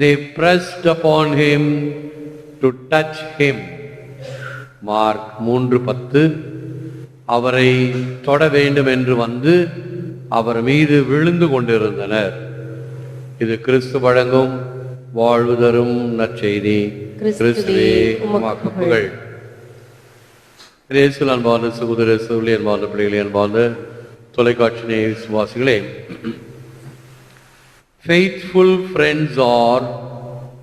They pressed upon him to touch him. Mark மூன்று பத்து. அவரை தொட வேண்டும் என்று வந்து அவர் மீது விழுந்து கொண்டிருந்தனர். இது கிறிஸ்து வழங்கும் வாழ்வு தரும் நற்செய்தி. கிறிஸ்துவே புகழ். இயேசுவில் அன்பார்ந்த சகோதர அன்பார்ந்த பிள்ளைகளே அன்பார்ந்த தொலைக்காட்சி நேய விசுவாசிகளே Faithful friends are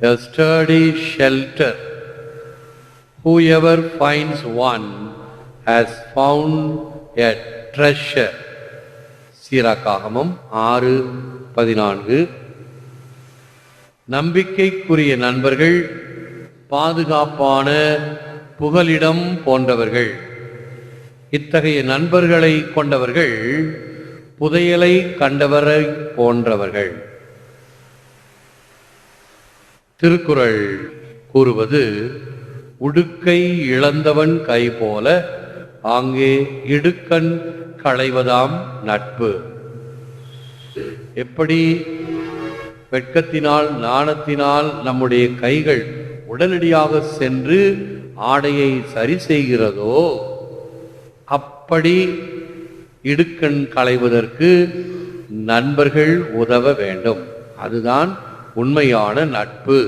a sturdy shelter. Whoever finds one has found a treasure. சீராக்காகமம் ஆறு பதினான்கு நம்பிக்கைக்குரிய நண்பர்கள் பாதுகாப்பான புகலிடம் போன்றவர்கள் இத்தகைய நண்பர்களை கொண்டவர்கள் புதையலை கண்டவரை போன்றவர்கள் திருக்குறள் கூறுவது உடுக்கை இழந்தவன் கை போல ஆங்கே இடுக்கண் களைவதாம் நட்பு. எப்படி வெட்கத்தினால் நாணத்தினால் நம்முடைய கைகள் உடனடியாக சென்று ஆடையை சரி செய்கிறதோ அப்படி இடுக்கண் களைவதற்கு நண்பர்கள் உதவ வேண்டும். அதுதான் உண்மையான நட்பு.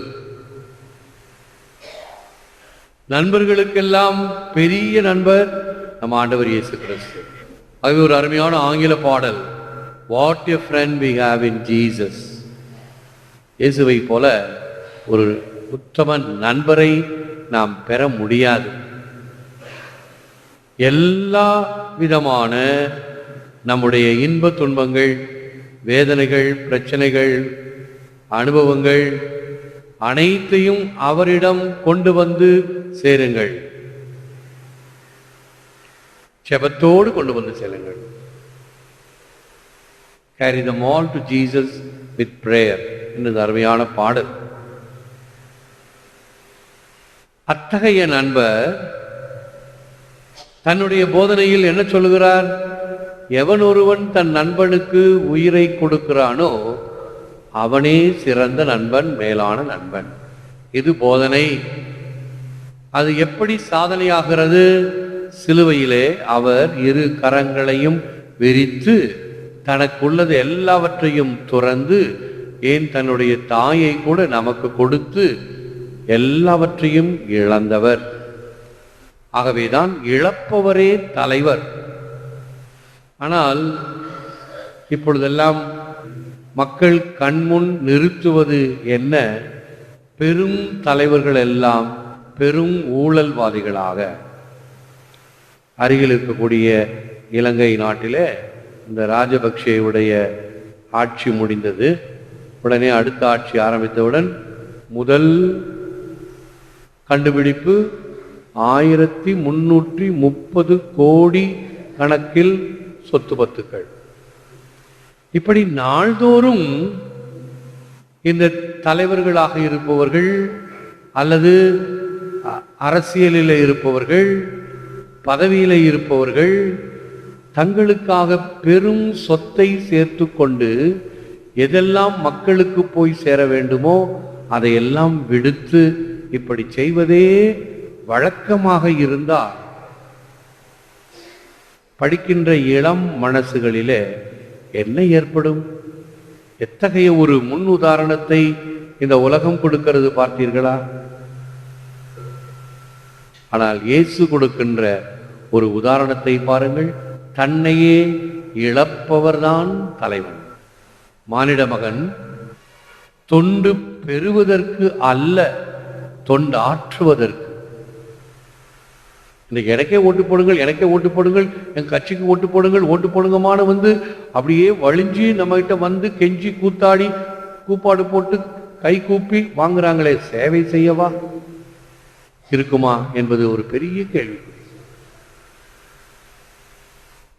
நண்பர்களுக்கெல்லாம் பெரிய நண்பர் நம்ம ஆண்டவர் இயேசு கிறிஸ்து. அது ஒரு அருமையான ஆங்கில பாடல் what a friend we have in Jesus இயேசுவை போல ஒரு உத்தம நண்பரை நாம் பெற முடியாது. எல்லா விதமான நம்முடைய இன்ப துன்பங்கள் வேதனைகள் பிரச்சனைகள் அனுபவங்கள் அனைத்தையும் அவரிடம் கொண்டு வந்து சேருங்கள். செபத்தோடு கொண்டு வந்து செல்லுங்கள். Carry the mall to Jesus with prayer என்னது அருமையான பாடல். அத்தகைய நண்பர் தன்னுடைய போதனையில் என்ன சொல்லுகிறார்? எவன் ஒருவன் தன் நண்பனுக்கு உயிரை கொடுக்கிறானோ அவனே சிறந்த நண்பன் மேலான நண்பன். இது போதனை. அது எப்படி சாதனையாகிறது? சிலுவையிலே அவர் இரு கரங்களையும் விரித்து தனக்குள்ளது எல்லாவற்றையும் துறந்து ஏன் தன்னுடைய தாயை கூட நமக்கு கொடுத்து எல்லாவற்றையும் இழந்தவர். ஆகவேதான் இழப்பவரே தலைவர். ஆனால் இப்பொழுதெல்லாம் மக்கள் கண்முன் நிறுத்துவது என்ன? பெரும் தலைவர்கள் எல்லாம் பெரும் ஊழல்வாதிகளாக. அருகில் இருக்கக்கூடிய இலங்கை நாட்டிலே இந்த ராஜபக்சேவுடைய ஆட்சி முடிந்தது. உடனே அடுத்த ஆட்சி ஆரம்பித்தவுடன் முதல் கண்டுபிடிப்பு ஆயிரத்தி முன்னூற்றி முப்பது கோடி கணக்கில் சொத்து பத்துக்கள். இப்படி நாள்தோறும் இந்த தலைவர்களாக இருப்பவர்கள் அல்லது அரசியலில் இருப்பவர்கள் பதவியில் இருப்பவர்கள் தங்களுக்காக பெரும் சொத்தை சேர்த்து கொண்டு எதெல்லாம் மக்களுக்கு போய் சேர வேண்டுமோ அதையெல்லாம் விடுத்து இப்படி செய்வதே வழக்கமாக இருந்தால் படிக்கின்ற இளம் மனசுகளிலே என்ன ஏற்படும்? எத்தகைய ஒரு முன் உதாரணத்தை இந்த உலகம் கொடுக்கிறது பார்த்தீர்களா? ஆனால் இயேசு கொடுக்கின்ற ஒரு உதாரணத்தை பாருங்கள். தன்னையே இழப்பவர்தான் தலைவன். மானிட மகன் தொண்டு பெறுவதற்கு அல்ல தொண்டு ஆற்றுவதற்கு எனக்கே ஓட்டு போடுங்கள் எனக்கே ஓட்டு போடுங்கள் என் கட்சிக்கு ஓட்டு போடுங்கள் ஓட்டு போடுங்கமான வந்து அப்படியே வழிஞ்சு நம்மகிட்ட வந்து கெஞ்சி கூத்தாடி கூப்பாடு போட்டு கை கூப்பி வாங்குறாங்களே சேவை செய்யவா? இருக்குமா என்பது ஒரு பெரிய கேள்வி.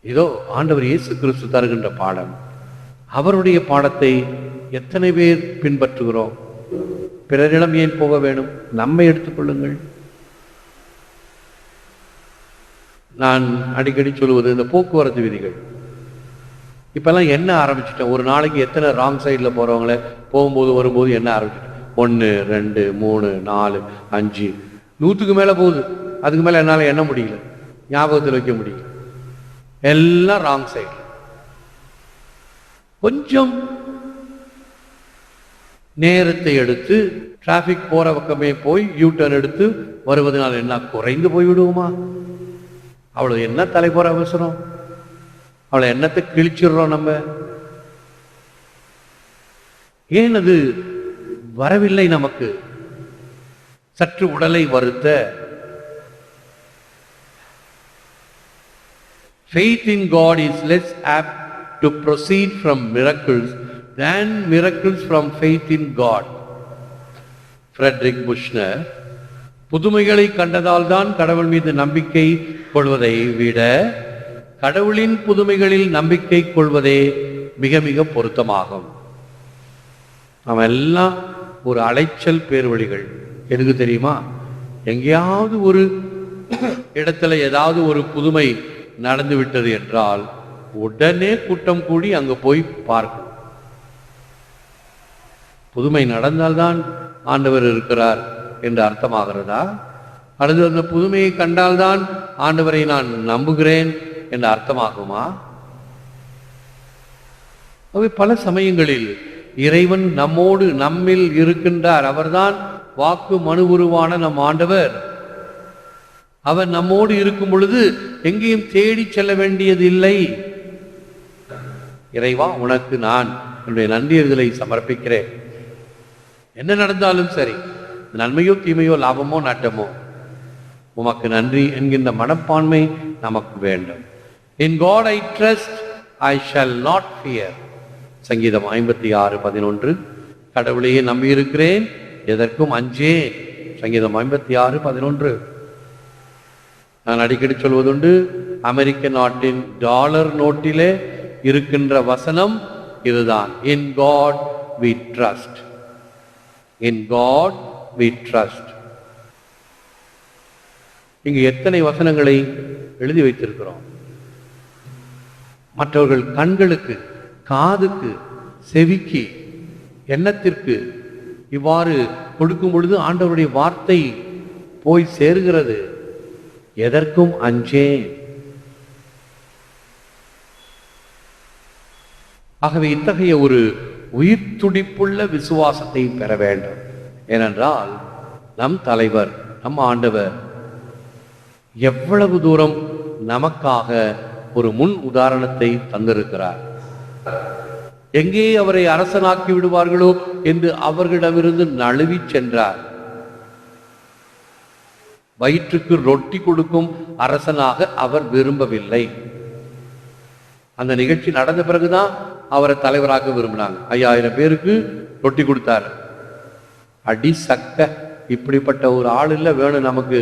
இதோ ஆண்டவர் இயேசு கிறிஸ்து தருகின்ற பாடம். அவருடைய பாடத்தை எத்தனை பேர் பின்பற்றுகிறோம்? பிறரிடம் ஏன் போக வேணும் நம்மை எடுத்துக்கொள்ளுங்கள் நான் அடிக்கடி சொல்லுவது இந்த போக்குவரத்து விதிகள். இப்போல்லாம் என்ன ஆரம்பிச்சிட்டேன் ஒரு நாளைக்கு எத்தனை ராங் சைடில் போகிறவங்களே போகும்போது வரும்போது என்ன ஆரம்பிச்சிட்டேன் ஒன்று ரெண்டு மூணு நாலு அஞ்சு. நூற்றுக்கு மேலே போகுது. அதுக்கு மேலே என்னால் எண்ண முடியல. ஞாபகத்தில் வைக்க முடியல. எல்லாம் ராங் சைடு கொஞ்சம் நேரத்தை எடுத்து டிராஃபிக் போகிற பக்கமே போய் யூ டர்ன் எடுத்து வருவதனால் என்ன? குறைந்து போய் விடுவோமா அவ்வளவு என்ன தலைப்போற அவசரம்? அவளை என்னத்தை கிழிச்சிடுறோம் நம்ம? ஏன் அது வரவில்லை நமக்கு? சற்று உடலை வருத்த. Faith in God is less apt to proceed from miracles than miracles from faith in God. Frederick Buechner புதுமைகளை கண்டதால் தான் கடவுள் மீது நம்பிக்கை கொள்வதை விட கடவுளின் புதுமைகளில் நம்பிக்கை கொள்வதே மிக மிக பொருத்தமாகும். நம்ம எல்லாம் ஒரு அலைச்சல் பேர்வழிகள். எதுக்கு தெரியுமா? எங்கேயாவது ஒரு இடத்துல ஏதாவது ஒரு புதுமை நடந்து விட்டது என்றால் உடனே கூட்டம் கூடி அங்கே போய் பார்க்கணும் புதுமை நடந்தால்தான் ஆண்டவர் இருக்கிறார். என்று அர்த்தமாகிறதா? அல்லது அந்த புதுமையை கண்டால்தான் ஆண்டவரை நான் நம்புகிறேன் என்று அர்த்தமாகுமா? அவை பல சமயங்களில் இறைவன் நம்மோடு நம்மில் இருக்கின்றார். அவர்தான் வாக்கு மனு உருவான நம் ஆண்டவர். அவர் நம்மோடு இருக்கும் பொழுது எங்கேயும் தேடி செல்ல வேண்டியது இல்லை இறைவா உனக்கு நான் என்னுடைய நன்றியர்களை சமர்ப்பிக்கிறேன். என்ன நடந்தாலும் சரி நன்மையோ தீமையோ லாபமோ நட்டமோ? உமக்கு நன்றி என்கின்ற மனப்பான்மை நமக்கு வேண்டும். In God I trust I shall not fear சங்கீதம் ஐம்பத்தி ஆறு பதினொன்று. கடவுளையே நம்பியிருக்கிறேன் எதற்கும் அஞ்சே சங்கீதம் ஐம்பத்தி ஆறு பதினொன்று. நான் அடிக்கடி சொல்வதுண்டு அமெரிக்க நாட்டின் டாலர் நோட்டிலே இருக்கின்ற வசனம் இதுதான். In God we trust in God we trust இங்கு எத்தனை வசனங்களை எழுதி வைத்திருக்கிறோம்? மற்றவர்கள் கண்களுக்கு காதுக்கு செவிக்கு எண்ணத்திற்கு இவ்வாறு கொடுக்கும் பொழுது ஆண்டவருடைய வார்த்தை போய் சேருகிறது. எதற்கும் அஞ்சேன் ஆகவே இத்தகைய ஒரு உயிர் துடிப்புள்ள விசுவாசத்தை பெற வேண்டும். ஏனென்றால் நம் தலைவர் நம் ஆண்டவர் எவ்வளவு தூரம் நமக்காக ஒரு முன் உதாரணத்தை தந்திருக்கிறார். எங்கே அவரை அரசனாக்கி விடுவார்களோ என்று அவர்களிடமிருந்து நழுவி சென்றார். வயிற்றுக்கு ரொட்டி கொடுக்கும் அரசனாக அவர் விரும்பவில்லை. அந்த நிகழ்ச்சி நடந்த பிறகுதான் அவரை தலைவராக விரும்பினாங்க. ஐயாயிரம் பேருக்கு ரொட்டி கொடுத்தாரு. அடி சக்க இப்படிப்பட்ட ஒரு ஆள் இல்லை வேணும் நமக்கு.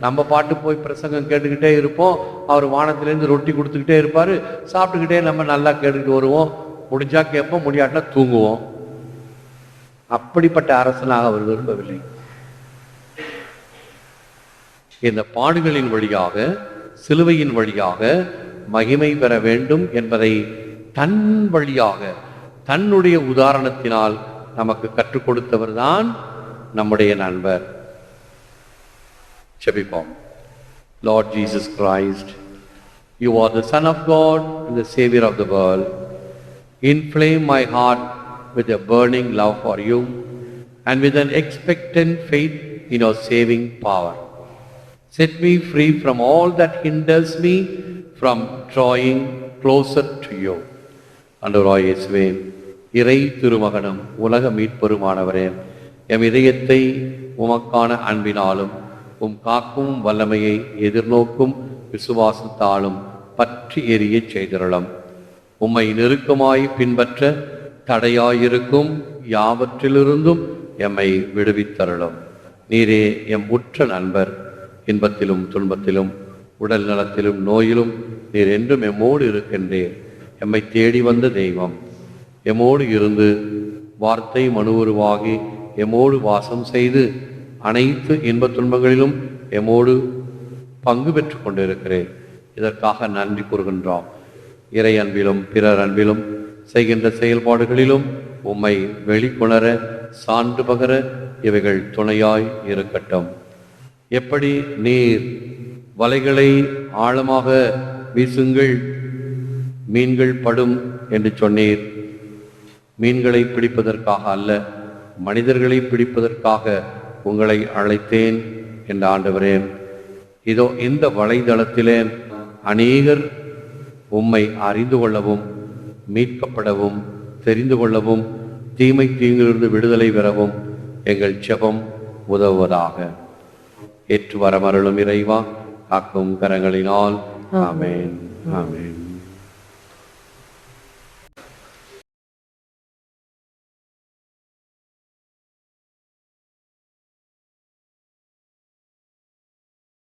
நம்ம பாட்டு போய் பிரசங்கம் கேட்டுக்கிட்டே இருப்போம். அவர் வானத்திலேருந்து ரொட்டி கொடுத்துக்கிட்டே இருப்பார். சாப்பிட்டுக்கிட்டே நம்ம நல்லா கேட்டுக்கிட்டு வருவோம். முடிஞ்சால் கேட்போம் முடியாட்டினா தூங்குவோம். அப்படிப்பட்ட அரசனாக அவர் விரும்பவில்லை. இந்த பாடுகளின் வழியாக சிலுவையின் வழியாக மகிமை பெற வேண்டும் என்பதை தன் வழியாக தன்னுடைய உதாரணத்தினால் நமக்கு கற்றுக் கொடுத்தவர்தான் நம்முடைய நண்பர் செபிப்போம் Lord Jesus Christ you are the son of God and the savior of the world inflame my heart with a burning love for you and with an expectant faith in your saving power Set me free from all that hinders me from drawing closer to you. அண்டவராய் இயேசுவே இறை திருமகனும் உலக மீட்பெருமானவரே M இதயத்தை உமக்கான அன்பினாலும் உம் காக்கும் வல்லமையை எதிர்நோக்கும் விசுவாசத்தாலும் பற்றி எரியச் செய்திரளும். உம்மை நெருக்கமாய் பின்பற்ற தடையாயிருக்கும் யாவற்றிலிருந்தும் எம்மை விடுவித்தருளும். நீரே எம் உற்ற நண்பர் இன்பத்திலும் துன்பத்திலும் உடல் நலத்திலும் நோயிலும் நீர் என்றும் எம்மோடு இருக்கின்றீர். எம்மை தேடி வந்த தெய்வம் எம்மோடு இருந்து வார்த்தை மனு உருவாகி எம்மோடு வாசம் செய்து அனைத்து இன்பத் துன்பங்களிலும் எம்மோடு பங்கு பெற்று கொண்டிருக்கிறேன். இதற்காக நன்றி கூறுகின்றோம். இறை அன்பிலும் பிறர் அன்பிலும் செய்கின்ற செயல்பாடுகளிலும் உம்மை வெளிக்கொணர சான்று பகர இவைகள் துணையாய் இருக்கட்டும். எப்படி நீர் வலைகளை ஆழமாக வீசுங்கள் மீன்கள் படும் என்று சொன்னீர். மீன்களை பிடிப்பதற்காக அல்ல மனிதர்களை பிடிப்பதற்காக உங்களை அழைத்தேன் என்ற ஆண்டவரே. இதோ இந்த வலைதளத்திலே அநேகர் உம்மை அறிந்து கொள்ளவும் மீட்கப்படவும் தெரிந்து கொள்ளவும் தீமை தீங்கிலிருந்து விடுதலை பெறவும் எங்கள் செபம் உதவுவதாக. ஏற்று வரமருளும் இறைவா காக்கும் கரங்களினால். ஆமென். ஆமென்.